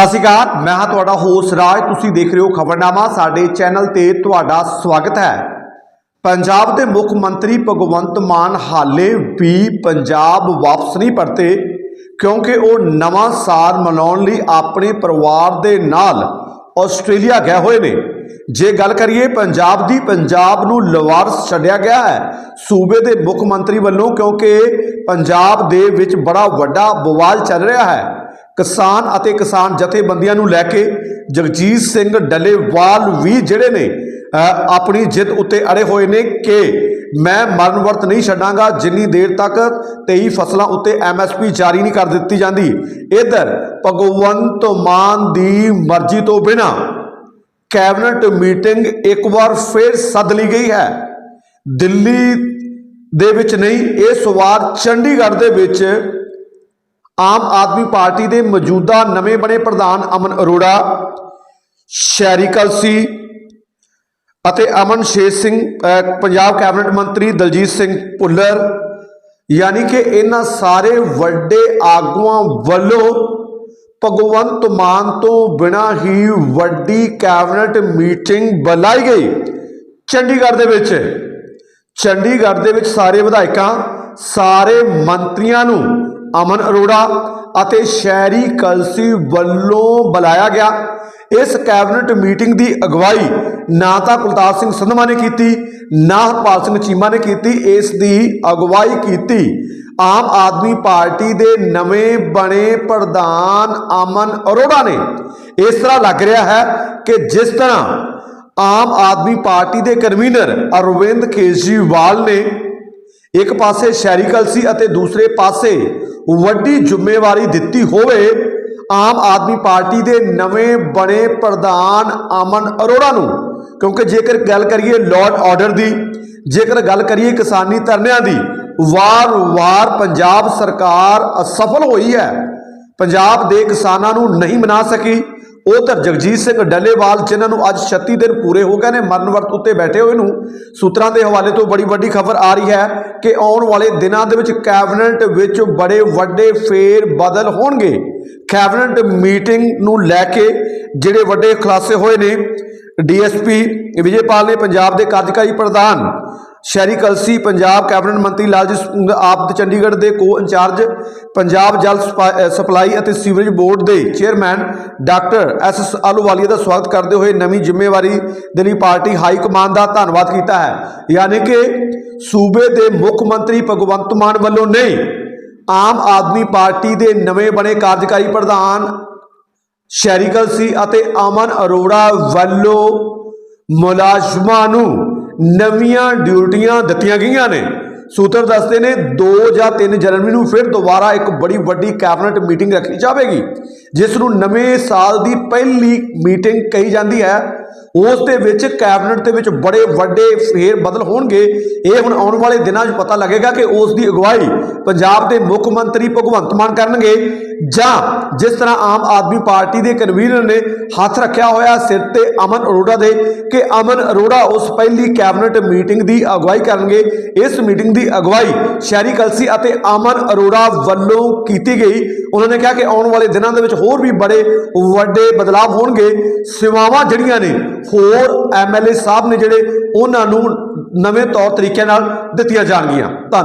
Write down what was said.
ਸਤਿ ਸ਼੍ਰੀ ਅਕਾਲ, ਮੈਂ ਹਾਂ ਤੁਹਾਡਾ ਹੋਸਟ ਰਾਜ, ਤੁਸੀਂ ਦੇਖ ਰਹੇ ਹੋ ਖਬਰਨਾਮਾ, ਸਾਡੇ ਚੈਨਲ ਤੇ ਤੁਹਾਡਾ ਸਵਾਗਤ ਹੈ। ਪੰਜਾਬ ਦੇ ਮੁੱਖ ਮੰਤਰੀ ਭਗਵੰਤ ਮਾਨ ਹਾਲੇ ਵੀ ਪੰਜਾਬ ਵਾਪਸ ਨਹੀਂ ਪਰਤੇ, ਕਿਉਂਕਿ ਉਹ ਨਵਾਂ ਸਾਲ ਮਨਾਉਣ ਲਈ ਆਪਣੇ ਪਰਿਵਾਰ ਦੇ ਨਾਲ ਆਸਟ੍ਰੇਲੀਆ ਗਏ ਹੋਏ ਨੇ। ਜੇ ਗੱਲ ਕਰੀਏ, ਪੰਜਾਬ ਦੀ ਪੰਜਾਬ ਨੂੰ ਲਵਾਰਸ ਛੱਡਿਆ ਗਿਆ ਹੈ ਸੂਬੇ ਦੇ ਮੁੱਖ ਮੰਤਰੀ ਵੱਲੋਂ, ਕਿਉਂਕਿ ਪੰਜਾਬ ਦੇ ਵਿੱਚ ਬੜਾ ਵੱਡਾ ਬਵਾਲ ਚੱਲ ਰਿਹਾ ਹੈ। ਕਿਸਾਨ ਅਤੇ ਕਿਸਾਨ ਜਥੇਬੰਦੀਆਂ ਨੂੰ ਲੈ ਕੇ ਜਗਜੀਤ ਸਿੰਘ ਡੱਲੇਵਾਲ ਵੀ ਜਿਹੜੇ ਨੇ ਆਪਣੀ ਜਿੱਦ ਉੱਤੇ ਅੜੇ ਹੋਏ ਨੇ ਕਿ ਮੈਂ ਮਰਨ ਵਰਤ ਨਹੀਂ ਛੱਡਾਂਗਾ, ਜਿੰਨੀ ਦੇਰ ਤੱਕ 23 ਫਸਲਾਂ ਉੱਤੇ ਐਮਐਸਪੀ ਜਾਰੀ ਨਹੀਂ ਕਰ ਦਿੱਤੀ ਜਾਂਦੀ। ਇਧਰ ਭਗਵੰਤ ਮਾਨ ਦੀ ਮਰਜ਼ੀ ਤੋਂ ਬਿਨਾ ਕੈਬਨਿਟ ਮੀਟਿੰਗ ਇੱਕ ਵਾਰ ਫਿਰ ਸੱਦ ਲਈ ਗਈ ਹੈ। ਦਿੱਲੀ ਦੇ ਵਿੱਚ ਨਹੀਂ ਇਹ ਸਵਾਲ ਚੰਡੀਗੜ੍ਹ ਦੇ ਵਿੱਚ ਆਮ ਆਦਮੀ ਪਾਰਟੀ ਦੇ ਮੌਜੂਦਾ ਨਵੇਂ ਬਣੇ ਪ੍ਰਧਾਨ ਅਮਨ ਅਰੋੜਾ ਸ਼ੈਰੀ ਕਲਸੀ ਅਤੇ ਅਮਨ ਸ਼ੇਰ ਸਿੰਘ ਪੰਜਾਬ ਕੈਬਨਿਟ ਮੰਤਰੀ ਦਲਜੀਤ ਸਿੰਘ ਭੁੱਲਰ, ਯਾਨੀ ਕਿ ਇਹਨਾਂ ਸਾਰੇ ਵੱਡੇ ਆਗੂਆਂ ਵੱਲੋਂ ਭਗਵੰਤ ਮਾਨ ਤੋਂ ਬਿਨਾਂ ਹੀ ਵੱਡੀ ਕੈਬਨਿਟ ਮੀਟਿੰਗ ਬੁਲਾਈ ਗਈ। ਚੰਡੀਗੜ੍ਹ ਦੇ ਵਿੱਚ, ਚੰਡੀਗੜ੍ਹ ਦੇ ਵਿੱਚ ਸਾਰੇ ਵਿਧਾਇਕਾਂ, ਸਾਰੇ ਮੰਤਰੀਆਂ ਨੂੰ ਅਮਨ ਅਰੋੜਾ ਅਤੇ ਸ਼ਹਿਰੀ ਕਲਸੀ ਵੱਲੋਂ ਬੁਲਾਇਆ ਗਿਆ। ਇਸ ਕੈਬਨਿਟ ਮੀਟਿੰਗ ਦੀ ਅਗਵਾਈ ਨਾ ਤਾਂ ਕੁਲਤਾਰ ਸਿੰਘ ਸੰਧਵਾ ਨੇ ਕੀਤੀ, ਨਾ ਹਰਪਾਲ ਸਿੰਘ ਚੀਮਾ ਨੇ ਕੀਤੀ। ਇਸ ਦੀ ਅਗਵਾਈ ਕੀਤੀ ਆਮ ਆਦਮੀ ਪਾਰਟੀ ਦੇ ਨਵੇਂ ਬਣੇ ਪ੍ਰਧਾਨ ਅਮਨ ਅਰੋੜਾ ਨੇ। ਇਸ ਤਰ੍ਹਾਂ ਲੱਗ ਰਿਹਾ ਹੈ ਕਿ ਜਿਸ ਤਰ੍ਹਾਂ ਆਮ ਆਦਮੀ ਪਾਰਟੀ ਦੇ ਕਨਵੀਨਰ ਅਰਵਿੰਦ ਕੇਜਰੀਵਾਲ ਨੇ ਇੱਕ ਪਾਸੇ ਸ਼ਹਿਰੀ ਕਲਸੀ ਅਤੇ ਦੂਸਰੇ ਪਾਸੇ ਵੱਡੀ ਜ਼ਿੰਮੇਵਾਰੀ ਦਿੱਤੀ ਹੋਵੇ, ਆਮ ਆਦਮੀ ਪਾਰਟੀ ਦੇ ਨਵੇਂ ਬਣੇ ਪ੍ਰਧਾਨ ਅਮਨ ਅਰੋੜਾ ਨੂੰ। ਕਿਉਂਕਿ ਜੇਕਰ ਗੱਲ ਕਰੀਏ ਲਾਅ ਆਰਡਰ ਦੀ, ਜੇਕਰ ਗੱਲ ਕਰੀਏ ਕਿਸਾਨੀ ਧਰਨਿਆਂ ਦੀ, ਵਾਰ-ਵਾਰ ਪੰਜਾਬ ਸਰਕਾਰ ਅਸਫਲ ਹੋਈ ਹੈ। ਪੰਜਾਬ ਦੇ ਕਿਸਾਨਾਂ ਨੂੰ ਨਹੀਂ ਮਨਾ ਸਕੀ। ਉਧਰ ਜਗਜੀਤ ਸਿੰਘ ਡੱਲੇਵਾਲ, ਜਿਨ੍ਹਾਂ ਨੂੰ ਅੱਜ 36 ਦਿਨ ਪੂਰੇ ਹੋ ਗਏ ਨੇ, ਮਰਨ ਵਰਤ ਉੱਤੇ ਬੈਠੇ ਹੋਏ ਨੂੰ, ਸੂਤਰਾਂ ਦੇ ਹਵਾਲੇ ਤੋਂ ਬੜੀ ਵੱਡੀ ਖਬਰ ਆ ਰਹੀ ਹੈ ਕਿ ਆਉਣ ਵਾਲੇ ਦਿਨਾਂ ਦੇ ਵਿੱਚ ਕੈਬਨਿਟ ਵਿੱਚ ਬੜੇ ਵੱਡੇ ਫੇਰ ਬਦਲ ਹੋਣਗੇ। ਕੈਬਨਿਟ ਮੀਟਿੰਗ ਨੂੰ ਲੈ ਕੇ ਜਿਹੜੇ ਵੱਡੇ ਖੁਲਾਸੇ ਹੋਏ ਨੇ, ਡੀਐਸਪੀ ਵਿਜੇਪਾਲ ਨੇ ਪੰਜਾਬ ਦੇ ਕਾਰਜਕਾਰੀ ਪ੍ਰਧਾਨ ਸ਼ਹਿਰੀ ਕਲਸੀ ਪੰਜਾਬ ਕੈਬਨਿਟ ਮੰਤਰੀ ਲਾਲਜੀਤ ਸਿੰਘ ਆਪ ਦੇ ਚੰਡੀਗੜ੍ਹ ਦੇ ਕੋ ਇੰਚਾਰਜ ਪੰਜਾਬ ਜਲ ਸਪਾ- ਸਪਲਾਈ ਅਤੇ ਸੀਵਰੇਜ ਬੋਰਡ ਦੇ chairman doctor S S Ahluwalia ਦਾ ਸਵਾਗਤ ਕਰਦੇ ਹੋਏ ਨਵੀਂ ਜ਼ਿੰਮੇਵਾਰੀ ਦੇ ਲਈ ਪਾਰਟੀ ਹਾਈ ਕਮਾਂਡ ਦਾ ਧੰਨਵਾਦ ਕੀਤਾ ਹੈ। ਯਾਨੀ ਕਿ ਸੂਬੇ ਦੇ ਮੁੱਖ ਮੰਤਰੀ ਭਗਵੰਤ ਮਾਨ ਵੱਲੋਂ ਨਹੀਂ, ਆਮ ਆਦਮੀ ਪਾਰਟੀ ਦੇ ਨਵੇਂ ਬਣੇ ਕਾਰਜਕਾਰੀ ਪ੍ਰਧਾਨ ਸ਼ੈਰੀਕਲ ਸੀ ਅਤੇ ਅਮਨ ਅਰੋੜਾ ਵੱਲੋਂ ਮੁਲਾਜ਼ਮਾਂ ਨੂੰ ਨਵੀਆਂ ਡਿਊਟੀਆਂ ਦਿੱਤੀਆਂ ਗਈਆਂ ਨੇ। ਸੂਤਰ ਦੱਸਦੇ ਨੇ 2 ਜਾਂ 3 ਜਨਵਰੀ ਨੂੰ ਫਿਰ ਦੁਬਾਰਾ ਇੱਕ ਬੜੀ ਵੱਡੀ ਕੈਬਨਿਟ ਮੀਟਿੰਗ ਰੱਖੀ ਜਾਵੇਗੀ, ਜਿਸ ਨੂੰ ਨਵੇਂ ਸਾਲ ਦੀ ਪਹਿਲੀ ਮੀਟਿੰਗ ਕਹੀ ਜਾਂਦੀ ਹੈ। ਉਸ ਦੇ ਵਿੱਚ ਕੈਬਨਿਟ ਦੇ ਵਿੱਚ ਬੜੇ ਵੱਡੇ ਫੇਰ ਬਦਲ ਹੋਣਗੇ। ਇਹ ਹੁਣ ਆਉਣ ਵਾਲੇ ਦਿਨਾਂ 'ਚ ਪਤਾ ਲੱਗੇਗਾ ਕਿ ਉਸ ਦੀ ਅਗਵਾਈ ਪੰਜਾਬ ਦੇ ਮੁੱਖ ਮੰਤਰੀ ਭਗਵੰਤ ਮਾਨ ਕਰਨਗੇ ਜਾਂ ਜਿਸ ਤਰ੍ਹਾਂ ਆਮ ਆਦਮੀ ਪਾਰਟੀ ਦੇ ਕਨਵੀਨਰ ਨੇ ਹੱਥ ਰੱਖਿਆ ਹੋਇਆ ਸਿਰ ਤੇ ਅਮਨ ਅਰੋੜਾ ਦੇ ਕਿ ਅਮਨ ਅਰੋੜਾ ਉਸ ਪਹਿਲੀ ਕੈਬਨਿਟ ਮੀਟਿੰਗ ਦੀ ਅਗਵਾਈ ਕਰਨਗੇ। ਇਸ ਮੀਟਿੰਗ ਦੀ ਅਗਵਾਈ ਸ਼ਹਿਰੀ ਕਲਸੀ ਅਤੇ ਅਮਨ ਅਰੋੜਾ ਵੱਲੋਂ ਕੀਤੀ ਗਈ। ਉਹਨਾਂ ਨੇ ਕਿਹਾ ਕਿ ਆਉਣ ਵਾਲੇ ਦਿਨਾਂ ਦੇ ਵਿੱਚ ਹੋਰ ਵੀ ਬੜੇ ਵੱਡੇ ਬਦਲਾਅ ਹੋਣਗੇ। ਸੇਵਾਵਾਂ ਜਿਹੜੀਆਂ ਨੇ ਹੋਰ ਐਮਐਲਏ ਸਾਹਿਬ ਨੇ ਜਿਹੜੇ ਉਹਨਾਂ ਨੂੰ ਨਵੇਂ ਤੌਰ ਤਰੀਕੇ ਨਾਲ ਦਿੱਤੀਆਂ ਜਾਣਗੀਆਂ। ਧੰਨਵਾਦ।